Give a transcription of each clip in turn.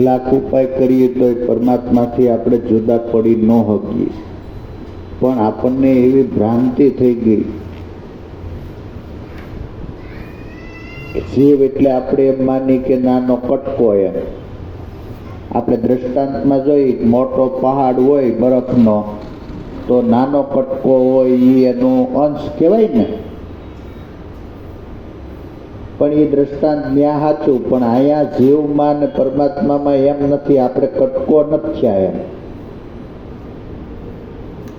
લાખ ઉપાય કરીએ તો પરમાત્માથી આપણે જુદા પડી ન શકીએ. પણ આપણને એવી ભ્રાંતિ થઈ ગઈ. જીવ એટલે આપણે એમ માની કે નાનો કટકો એમ. આપણે દ્રષ્ટાંતમાં જોઈ મોટો પહાડ હોય, બરફનો, તો નાનો કટકો હોય એનો અંશ કહેવાય ને. પણ એ દ્રષ્ટાંત ત્યાં સાચું પણ અહીંયા જીવમાં ને પરમાત્મામાં એમ નથી, આપણે કટકો નથી એમ.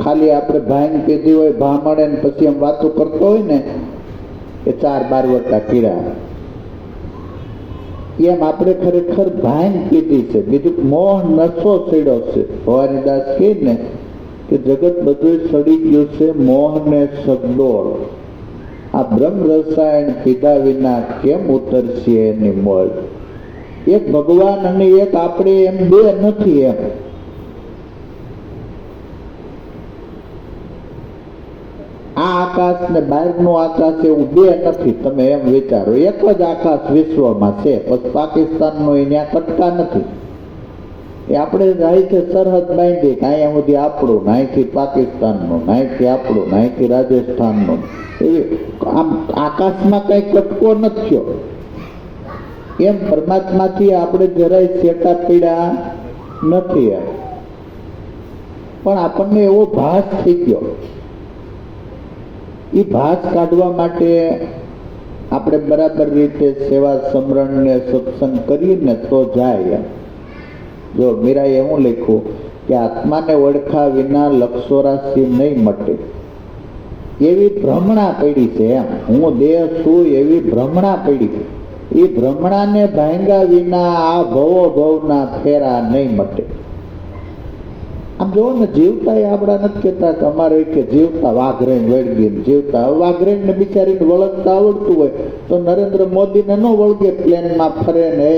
ખાલી આપણે ભાંગ પીધી હોય, ભામણે પછી એમ વાતો કરતો હોય ને, એ ચાર બાર વટા પીડા. એમ આપણે ખરેખર ભાંગ પીધી છે. બીજું મોહ નશો છેડો છે. ભવાની દાસ કહે ને, કે જગત બધું સડી ગયું છે મોહ ને સગડોળ. આ બ્રહ્મ રસાયણ પીધા વિના કેમ ઉતરશે એની મળ એક ભગવાન અને એક આપણે એમ બે નથી એમ. આ આકાશ ને બહારનું આકાશ એવું બે નથી, તમે એમ વિચારો. એક જ આકાશ વિશ્વમાં છે પછી પાકિસ્તાનનો ત્યાં કટકા નથી. એ આપણે અહીંથી સરહદ બાંધી અહીંયા સુધી આપણું અહીંથી પાકિસ્તાનનું અહીંથી આપણું અહીંથી રાજસ્થાનનું. એ આમ આકાશમાં કઈ કટકો નથી એમ પરમાત્માથી આપણે જરાય સેટા પીડા નથી પણ આપણને એવો ભાસ થઈ ગયો. એ ભાસ કાઢવા માટે આપણે બરાબર રીતે સેવા સમરણ ને સત્સંગ કરીને તો જાય જો મીરાએ એવું લખ્યું કે આત્માને ઓળખા વિના લક્ષોરાશી નહીં મટે. એવી ભ્રમણા પડી છે એમ. હું દેહ છું એવી ભ્રમણા પડી છે. એ ભ્રમણાને ભાંગા વિના આ ભવો ભવના ફેરા નહીં મટે. આમ જોવો ને જીવતા એ આપણા નથી કહેતા કે અમારે કે જીવતા વાઘરેણ વળગી જીવતા. વાઘરેણ ને બિચારીને વળગતા આવડતું હોય તો નરેન્દ્ર મોદીને ન વળગે પ્લેનમાં ફરે ને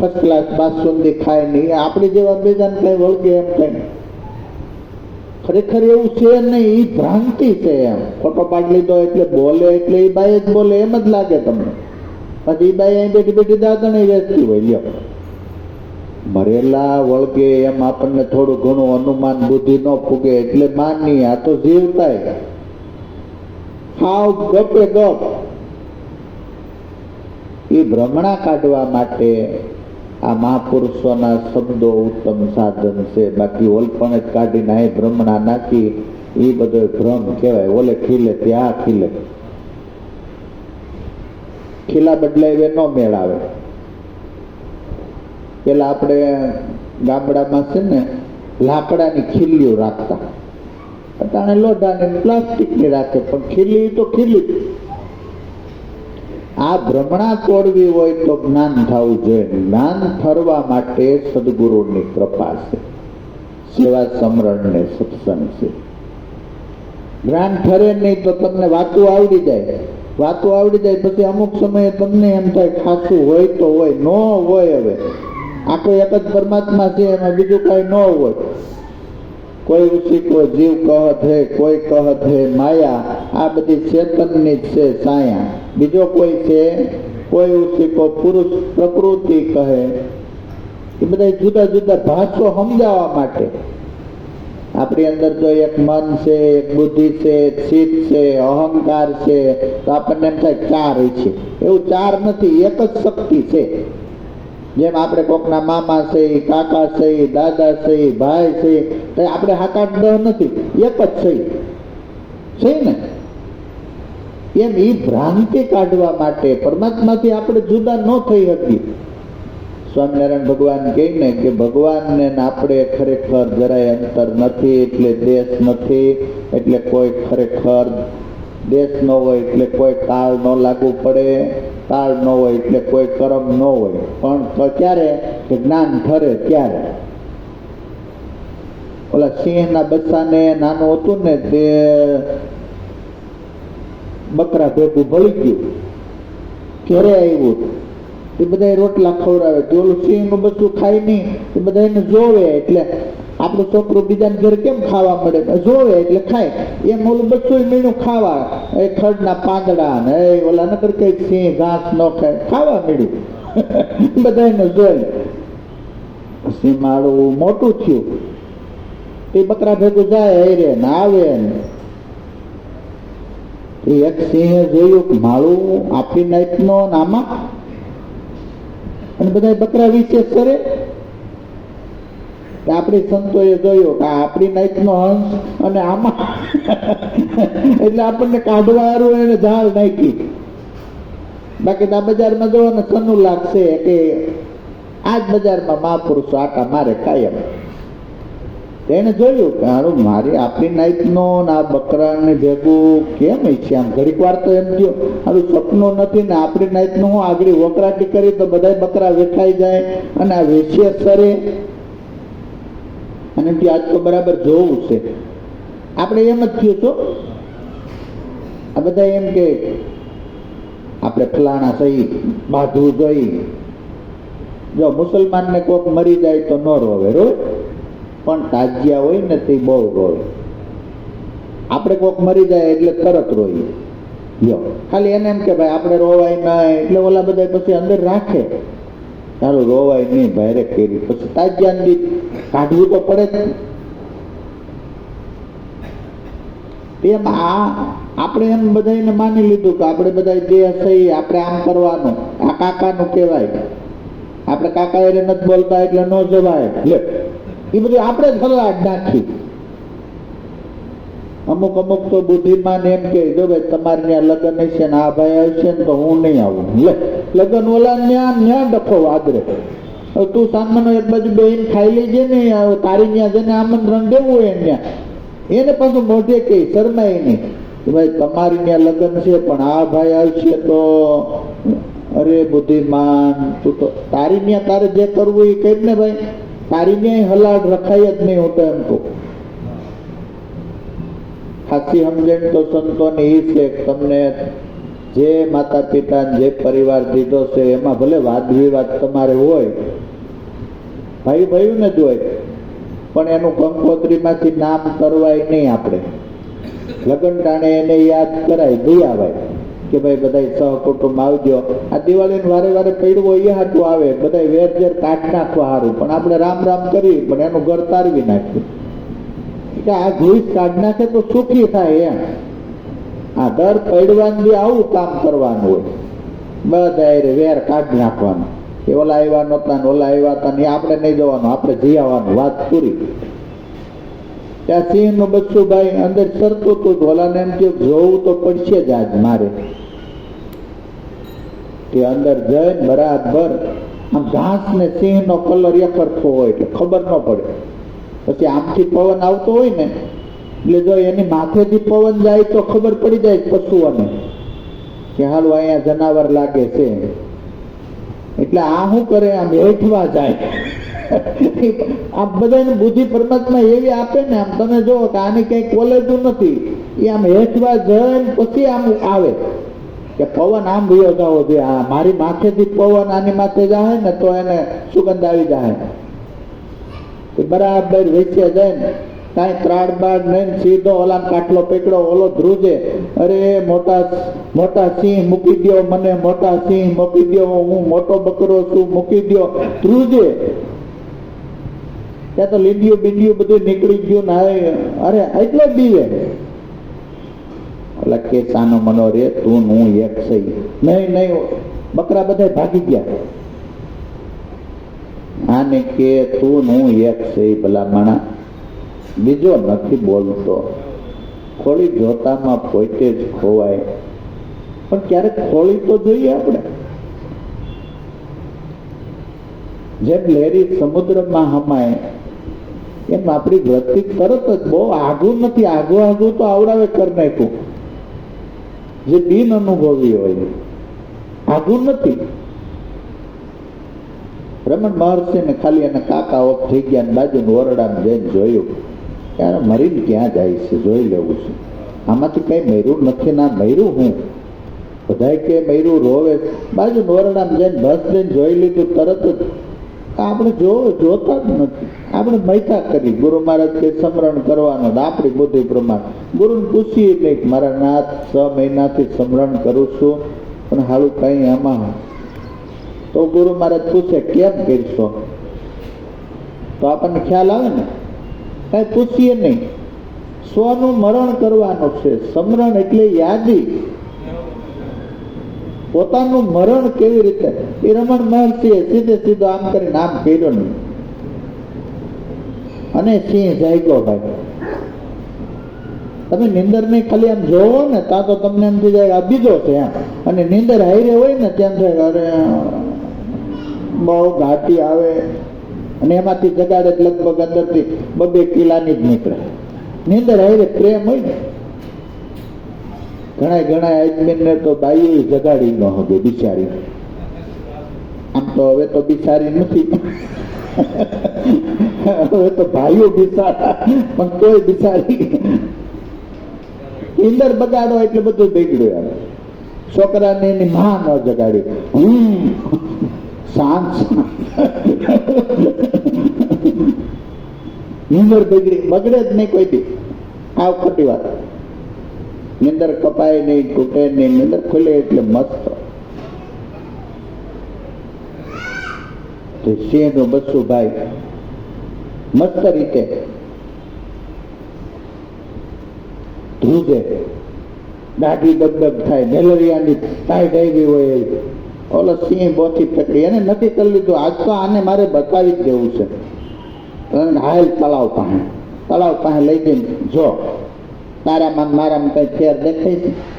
ફર્સ્ટ ક્લાસ બાસુંદી ખાય નહીં. આપણે જેવા બીજાને કઈ વળગે એમ કઈ ખરેખર એવું છે નહીં એ ભ્રાંતિ છે એમ. ફોટો પાડી લીધો એટલે બોલે, એટલે એ બાઈ જ બોલે, એમ જ લાગે તમને. પછી એ બાઈ અહીં બેઠી બેઠી દાદણ વેચતી હોય, લ્યો. મરેલા વળગે એમ આપણને થોડું ઘણું અનુમાન બુદ્ધિ ન ફૂગે એટલે માની આ તો જીવતાય. હાવ ગપે ગપ. એ ભ્રમણા કાઢવા માટે આ મહાપુરુષોના શબ્દો ઉત્તમ સાધન છે. બાકી ઓલપણ જ કાઢીને અહીં ભ્રમણા નાખી, એ બધો ભ્રમ કહેવાય. ઓલે ખીલે ત્યાં ખીલે. ખીલા બદલાય ન મેળ આવે પેલા આપણે ગામડામાં છે ને, લાકડાની ખીલીઓ રાખતા. અટાણે લોઢાની પ્લાસ્ટિકની રાખે, પણ ખીલી તો ખીલી આ ભ્રમણા તોડવી હોય તો જ્ઞાન થવું જોઈએ. જ્ઞાન ફરવા માટે સદગુરુની કૃપા છે. સેવા સમરણ ને સત્સંગ છે. જ્ઞાન ઠરે નહીં તો તમને વાતું આવડી જાય. વાતો આવડી જાય પછી અમુક સમયે તમને એમ થાય ખાસું હોય તો હોય, ન હોય હવે. આ કોઈ એક જ પરમાત્મા છે, એમાં બીજું કઈ ન હોય. કોઈ ઉસીકો જીવ કહત હે, કોઈ કહત હે, માયા. આ બધી ચેતનની છે, સાયા. બીજો કોઈ છે, કોઈ ઉસીકો પુરુષ પ્રકૃતિ કહે. એ બધા જુદા જુદા ભાષો સમજાવવા માટે. આપણી અંદર જો એક મન છે, એક બુદ્ધિ છે ચિત્ત છે, અહંકાર છે. તો આપણને એમ થાય ચાર છે. એવું ચાર નથી, એક જ શક્તિ છે. જેમ આપણે કોકના મામા છે કાકા છે દાદા છે ભાઈ છે. આપણે હાકાટ દહ નથી, એક જ છે ને? એમ એ ભ્રાંતિ કાઢવા માટે પરમાત્માથી આપણે જુદા ન થઈ શકીએ સ્વામિનારાયણ ભગવાન કહે કે ભગવાનને આપણે ખરેખર જરાય અંતર નથી, એટલે દેશ નથી, એટલે કોઈ ખરેખર દેશ ન હોય, એટલે કોઈ કાળ ન લાગુ પડે, કાળ ન હોય, એટલે કોઈ કરમ ન હોય. પણ ક્યારે? કે જ્ઞાન ઠરે ત્યારે. ઓલા સિંહના બચ્ચાને, નાનું હતું ને, તે બકરા ભેગું ભળી ગયું. ઘરે આવ્યું. એ બધા રોટલા ખવડાવે તો ઓલું સિંહનું બધું ખાય નહીં. એ બધા એને જોવે એટલે આપણું છોકરું બીજાને ઘરે કેમ ખાવા મળે? જોવે એટલે ખાય. એમ ઓલું બધું મીણું ખાવા. એ ખડના પાંદડા ને, એ ઓલા નકર કઈ સિંહ, ઘાસ ન ખાય. ખાવા મળ્યું બધાને જોઈ. સિંહ માળું મોટું થયું. એ બકરા ભેગું જાય રે ને, આવે ને. એ એક સિંહે જોયું માળું આપી નાખનો ને અને બધા બકરા વિશે કરે. આપણી સંતોએ જોયો કે આપણી નાઈટનો હંસ અને આમાં. એટલે આપણને કાઢવાનું એને ઝાડ નાખી. બાકી આ બજારમાં જોવો ને સનું લાગશે કે આ જ બજારમાં મહાપુરુષો આટા મારે કાયમ. તેને જોયું કે હારું, મારી આપણી નાઈટનો ને આ બકરાને ભેગું કેમ છે આમ? ઘડીક વાર તો એમ થયો, હારું, સપનું નથી ને આપણી નાઈટનું હું આગળ વકરાટી કરી તો બધા બકરા વેઠાઈ જાય અને આ વેચીએ સરે. અને આજ તો બરાબર જોવું છે. આપણે એમ જ થયું છો આ બધા એમ કે, આપણે ફલાણા સહી બાંધવું જોઈ. જો મુસલમાનને કોક મરી જાય તો ન રોવે રોવે? પણ તાજિયા હોય ને તે બહુ રોય. આપણે કોક મરી જાય એટલે તરત રોઈએ. જો ખાલી એને એમ કે ભાઈ, આપણે રોવાય ના. એટલે ઓલા બધા પછી અંદર રાખે. ચાલો રોવાય નહીં ભાઈરે કેરી. પછી તાજિયાને બી કાઢવું તો પડે તેમ આ, આપણે એમ બધાને માની લીધું કે આપણે બધા જે સહી આપણે આમ કરવાનું. આ કાકાનું કહેવાય. આપણે કાકા એને નથી બોલતા એટલે ન જવાય. એ બધી આપણે જ નાખી. અમુક અમુક તો બુદ્ધિમાન એમ કે, જો ભાઈ તમારે ત્યાં લગ્ન હશે ને આ ભાઈ આવશે ને તો હું નહીં આવું. લે, લગ્ન ઓલા ન્યા ન્યા ડખો વાદરે. તું સામાનો એક બાજુ બેન ખાઈ લેજે ને તારી ત્યાં જઈને આમંત્રણ દેવું હોય ત્યાં એને પાછું મોઢે કે, શરમાય નહીં. કે ભાઈ તમારી ત્યાં લગ્ન છે, પણ આ ભાઈ આવશે તો, અરે બુદ્ધિમાન, તું તો તારી ત્યાં તારે જે કરવું એ કહી ને ભાઈ. તારી ક્યાંય હલાડ રખાય જ નહીં હોતો એમ તો સાચી સમજણ તો સંતોને એ છે તમને જે માતા પિતા જે પરિવાર દીધો છે, એમાં ભલે વાદ વિવાદ તમારે હોય ભાઈ ભાઈ ને જ હોય, પણ એનું કંકોત્રીમાંથી નામ કરવાય નહીં આપણે. લગ્ન ટાણે એને યાદ કરાય દઈ આવાય કે ભાઈ બધા સહકુટુંબ આવજો. આ દિવાળીને વારે વારે પડવો એ હાટું આવે બધા વેર ઝેર કાઢ નાખવા સારું પણ આપણે રામ રામ કરી પણ એનું ઘર તારવી નાખ્યું કે આ ઘૂસ કાઢ નાખે તો સુખી થાય એમ. આ દર પડવાની આવું કામ કરવાનું હોય. બધા એ વેર કાઢી નાખવાનું. એ ઓલા આવ્યા નહોતા ઓલા આવ્યા હતા ને આપણે નહીં જવાનું, આપણે જઈ આવવાનું વાત પૂરી. ત્યાં સિંહનું બચ્ચું ભાઈ અંદર સરતું હતું ઢોલાને એમ કે જોવું તો પડશે જ આજ મારે. કે અંદર જઈને બરાબર આમ ઘાસ ને સિંહ નો કલર એકરખો હોય એટલે ખબર ન પડે. પછી આમથી પવન આવતો હોય ને, એટલે જો એની માથેથી પવન જાય તો ખબર પડી જાય પશુઓને કે હાલો અહીંયા જનાવર લાગે છે. એટલે આ શું કરે? આમ હેઠવા જાય. આ બધાને બુદ્ધિ પરમાત્મા એવી આપે ને આમ તમે જો કે આની કઈ કોલેજું નથી. એ આમ હેઠવા જઈને પછી આમ આવે. કે પવન આમ ભયો જાવો જોઈએ આ મારી માથેથી પવન આની માથે જાય ને તો એને સુગંધ આવી જાય. બરાબર વેચે જાય ને. કાંઈ ત્રાડ બાડ નહીં સીધો ઓલા કાટલો પકડો, ઓલો ધ્રુજે. અરે મોટા મોટા સિંહ મૂકી દો મને, મોટા સિંહ મૂકી દ્યો, હું મોટો બકરો છું, મૂકી દ્યો. ધ્રુજે. ત્યાં તો લીંડિયું બીંડિયું બધું નીકળી ગયું ને હવે અરે એટલે જ બીવે. ઓલા કે સાનો મનો રે, તું ને હું એક સહી. નહીં નહીં, બકરા બધા ભાગી ગયા. આને કે તું ને હું એક સહી, ભલામણા. બીજો નથી બોલતો. ખોળી જોતામાં પોતે જ ખોવાય. પણ ક્યારેક ખોળી તો જોઈએ આપણે. જેમ લહેરી સમુદ્રમાં હમાય એમ આપણી વૃત્તિ તરત જ બહુ આઘું નથી. આઘું આઘું તો આવડાવે કર નાખ્યું. જે બિન અનુભવી હોય. આઘું નથી. રમણ મહર્ષિ ને ખાલી એને કાકા ઓફ થઈ ગયા ને બાજુ ઓરડામાં જઈને જોયું. ત્યારે મરીને ક્યાં જાય છે? જોઈ લેવું છે. આમાંથી કઈ મર્યું નથી. ના, મર્યું હું. બધાય કે મર્યું રોવે. બાજુ ઓરડામાં જઈને બસ જઈને જોઈ લીધું. તરત જ આપણે જો જોતા જ નથી. આપણે મૈથા કરી. ગુરુ મહારાજ કે સમરણ કરવાનું આપણી બુદ્ધિ પ્રમાણે. ગુરુને પૂછીએ એટલે મારા નાથ, છ મહિનાથી સમરણ કરું છું પણ હાલું કઈ આમાં તો ગુરુ મહારાજ પૂછે, કેમ કરશો? તો આપણને ખ્યાલ આવે ને? કઈ પૂછીએ નહીં. સ્વનું મરણ કરવાનું છે. સમરણ એટલે યાદી. પોતાનું મરણ કેવી રીતે? એ રમણ મહર્ષિએ સીધે સીધો આમ કરીને આમ કર્યો નહીં અને સિંહ જાગ્યો ભાઈ. તમે નિંદર ને ખાલી આમ જોવો ને ત્યાં તો તમને એમ થઈ જાય આ બીજો છે અને નિંદર હાઈરે હોય ને, ત્યાં થાય અરે, બહુ ઘાટી આવે. અને એમાંથી જગાડે લગભગ અંદરથી બબે કિલ્લાની જ નીકળે. નિંદર હાઈરે પ્રેમ હોય ને. ઘણા ઘણા આદમીને તો બાઈઓ જગાડી ન હવે બિચારી. આમ તો હવે તો બિચારી નથી. હવે તો ભાઈઓ બિચારા પણ કોઈ બિચારી ઇંદર બગાડો એટલે બધું બગડ્યું આવે છોકરાને એની માં ન જગાડી. હમ, શાંત નિંદર બગડી બગડે જ નહીં કોઈ દી. આવ ખોટી વાત. નિંદર કપાય નહીં તૂટે નહીં નિંદર ખુલે એટલે મસ્ત. સિંહનું બચ્ચું ભાઈ? મસ્ત રીતે ધ્રુજે. દાઢી ડગડગ થાય, મેલેરિયાની સાઈડ આવી હોય ઓલો સિંહ બોથી પકડી એને નથી કરી લીધું. આજ તો આને મારે બતાવી જ દેવું છે. હાલ તળાવ પાસે. તળાવ પાસે લઈ જઈને, જો, તારામાં મારામાં કઈ ફેર દેખાય છે?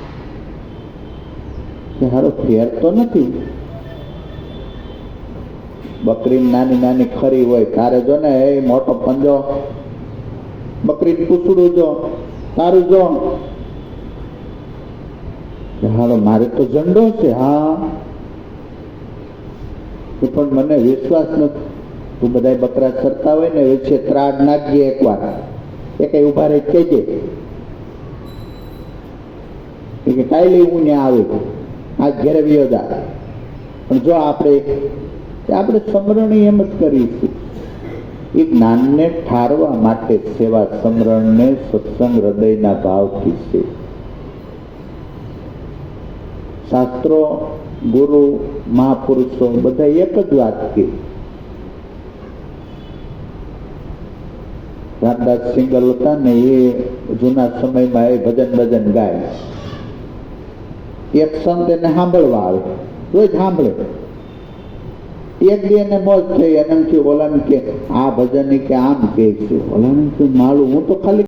હારો ફેર તો નથી. બકરી નાની નાની ખરી હોય. તારે જો ને એ મોટો પંજો, બકરી પૂછડું જો, તારું જો. હાલો, મારે તો ઝંડો છે, હા. પણ મને વિશ્વાસ નથી. તું બધા બકરા ચરતા હોય ને, વચ્ચે ત્રાડ નાખજે એકવાર. એ કઈ ઊભા રહી કહેજે. કે કાંઈ હું ત્યાં આવે. આ ઘેરે વિયોજા પણ જો આપણે આપણે સમરણી એમ જ કરીશું. એ જ્ઞાનને ઠારવા માટે સેવા સમરણને સત્સંગ હૃદયના ભાવથી છે. શાસ્ત્રો, ગુરુ, મહાપુરુષો બધા એક જ વાત કે રામદાસ સિંગલ હતા ને એ જૂના સમયમાં એ ભજન ભજન ગાય. એક સંત એને સાંભળવા આવે. રોજ સાંભળે. એક બે ને મોજ થઈ અને એમ થયું કે, આ ભજન કે આમ કે છે. ઓલાને માળું હું તો ખાલી